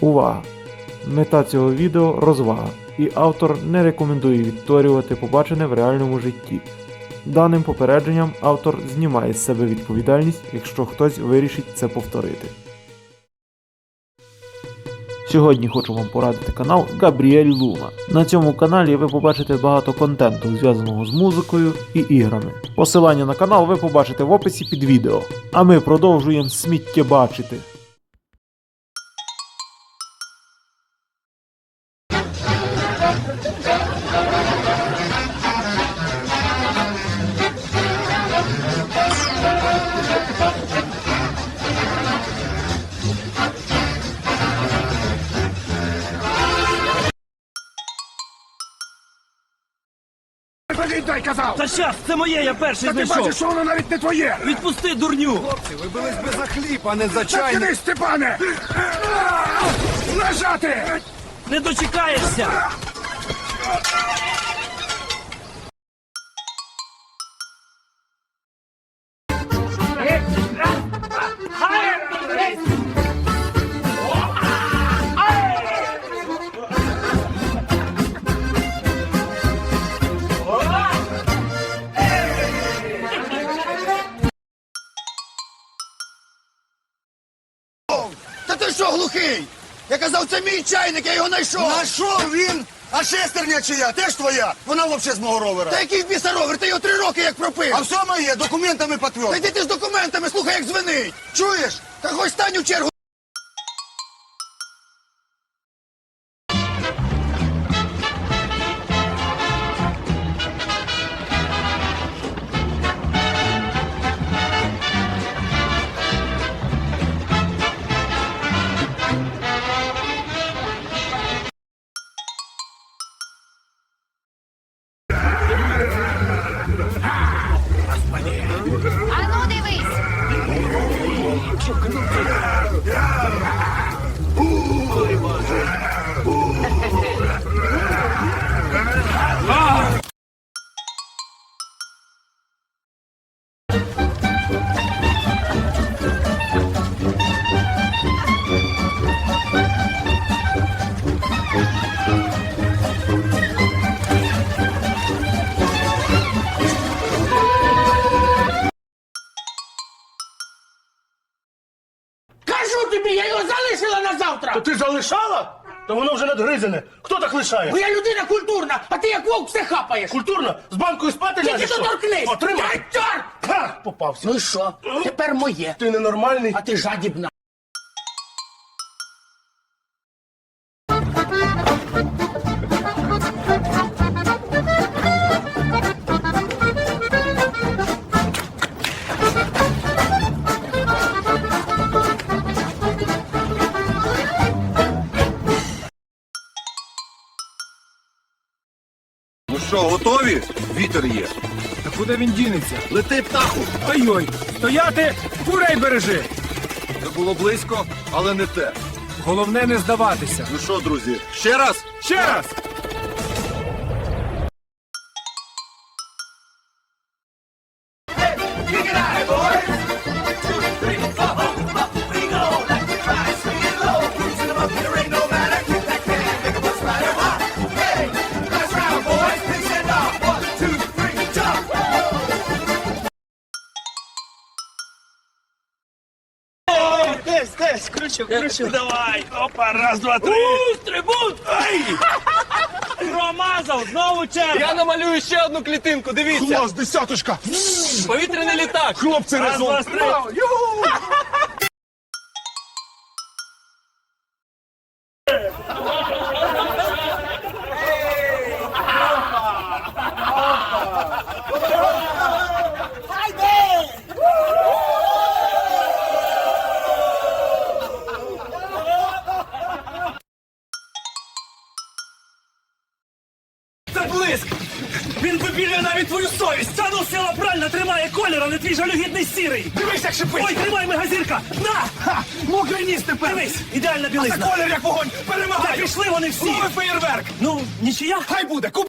Увага! Мета цього відео розвага, і автор не рекомендує відтворювати побачене в реальному житті. Даним попередженням автор знімає з себе відповідальність, якщо хтось вирішить це повторити. Сьогодні хочу вам порадити канал Габріель Луна. На цьому каналі ви побачите багато контенту, зв'язаного з музикою і іграми. Посилання на канал ви побачите в описі під відео. А ми продовжуємо сміття бачити. Віддай, казав! Та щас, це моє, я перший Та ти знайшов. бачиш, що воно навіть не твоє! Відпусти, дурню! Ви бились би за хліб, а не за чайник. Заткнись, Степане! Лежати! Не дочекаєшся! Та ти що, глухий? Я казав, це мій чайник, я його знайшов. Знайшов він? А шестерня чия? Теж твоя? Вона взагалі з мого ровера. Та який в біса ровер? Ти його три роки як пропив. А все моє, документами потвер. Та йди ти з документами, слухай, як звенить. Чуєш? Та хоч стань у чергу. Дивись! Кажу тобі, я його залишила на завтра. То ти залишала? То воно вже надгризене. Хто так лишає? Бо я людина культурна, а ти як вовк все хапаєш. Культурно? З банкою спати Тільки ляжеш? що? доторкнись. Отримай. Я тьор! Ха! Попався. Ну і що? Тепер моє. Ти ненормальний. А ти жадібна. Що, готові? Вітер є. Та куди він дінеться? Лети птаху. Ой-ой, стояти, курей бережи. Це було близько, але не те. Головне не здаватися. Ну що, друзі, ще раз? Ще раз! Кручу, кручу. Давай, опа, раз, два, три. Стрибут! Ай! Промазав, знову черга. Я намалюю ще одну клітинку, дивіться. Клас, десяточка. Повітряний літак. Хлопці Раз, разом. два, три. Юху! Це блиск! Він вибілює навіть твою совість! Та ну сила пральна тримає колір, а не твій жалюгідний сірий! Дивись, як шипить. Ой, тримай мегазірка! На! Ха! Мокрий ніс тепер. Дивись, ідеальна А білизна! це колір як вогонь. Та Перемагаю. пішли вони всі! Лови феєрверк. Ну, нічия? Хай буде. Куп